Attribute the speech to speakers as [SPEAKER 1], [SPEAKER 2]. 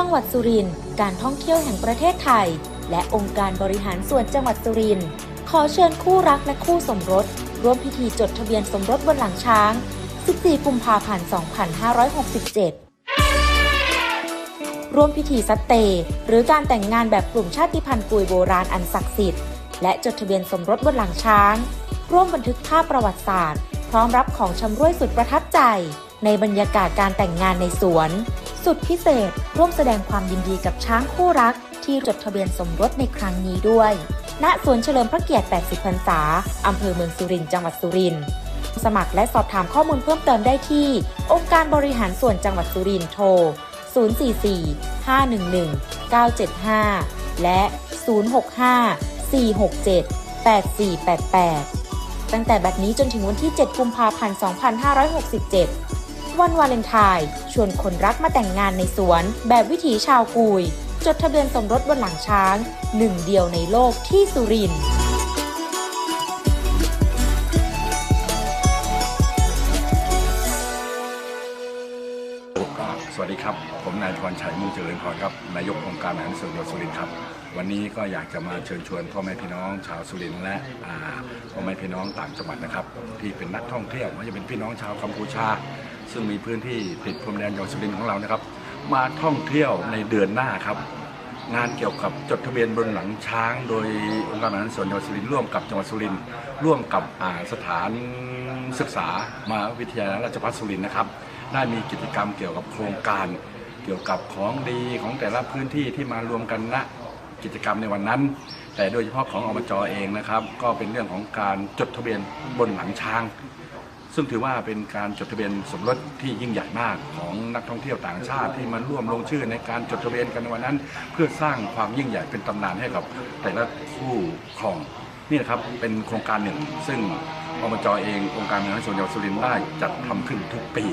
[SPEAKER 1] จังหวัดสุรินทร์การท่องเที่ยวแห่งประเทศไทย และองค์การบริหารส่วนจังหวัดสุรินทร์ขอเชิญคู่รักและคู่สมรส ร่วมพิธีจดทะเบียนสมรสบนหลังช้าง 14 กุมภาพันธ์ 2567 ร่วมพิธีซัตเต หรือการแต่งงานแบบกลุ่มชาติพันธุ์กุยโบราณอันศักดิ์สิทธิ์ และจดทะเบียนสมรสบนหลังช้าง ร่วมบันทึกภาพประวัติศาสตร์ พร้อมรับของชำร่วยสุดประทับใจ ในบรรยากาศการแต่งงานในสวน สุดพิเศษ ร่วมแสดงความยินดีกับช้างคู่รัก ที่จดทะเบียนสมรสในครั้งนี้ด้วย ณ สวนเฉลิมพระเกียรติ 80 พรรษา อำเภอเมืองสุรินทร์ จังหวัดสุรินทร์ สมัครและสอบถามข้อมูลเพิ่มเติมได้ที่ องค์การบริหารส่วนจังหวัดสุรินทร์โทร 044 511 975 และ 065 467 8488 ตั้งแต่บัดนี้จนถึงวันที่ 7 กุมภาพันธ์ 2567 วันวาเลนไทน์ชวนคนรักมาแต่งงานในสวน แบบวิถีชาวกุย จดทะเบียนสมรสบนหลังช้าง หนึ่งเดียวในโลกที่สุรินทร์
[SPEAKER 2] สวัสดีครับ ผมนายพรชัยมุ่งเจริญพรครับ นายกองค์การบริหารส่วนจังหวัดสุรินทร์ครับ วันนี้ก็อยากจะมาเชิญชวนพ่อแม่พี่น้องชาวสุรินทร์และพ่อแม่พี่น้องต่างจังหวัดนะครับ ที่เป็นนักท่องเที่ยวไม่ว่าจะเป็นพี่น้องชาวกัมพูชา ซึ่งมีพื้นที่ติดพรมแดนจังหวัดสุรินทร์ของเรานะครับ มาท่องเที่ยวในเดือนหน้าครับ งานเกี่ยวกับจดทะเบียนบนหลังช้าง โดยองค์การบริหารส่วนจังหวัดสุรินทร์ร่วมกับจังหวัดสุรินทร์ร่วมกับสถานศึกษามหาวิทยาลัยราชภัฏสุรินทร์นะครับ ได้มีกิจกรรมเกี่ยวกับโครงการเกี่ยวกับของดีของแต่ละพื้นที่ที่มารวมกันณกิจกรรมในวันนั้น แต่โดยเฉพาะของอบจเองนะครับ ก็เป็นเรื่องของการจดทะเบียนบนหลังช้าง ซึ่งถือว่าเป็นการจดทะเบียนสมรสที่ยิ่งใหญ่มากของนักท่องเที่ยวต่างชาติที่มาร่วมลงชื่อในการจดทะเบียนกันในวันนั้น เพื่อสร้างความยิ่งใหญ่เป็นตำนานให้กับแต่ละคู่ครองนี่นะครับเป็นโครงการหนึ่ง ซึ่งอบจเององค์การมหารส่วนจังหวัดสุรินทร์ได้จัดทำขึ้นทุกปี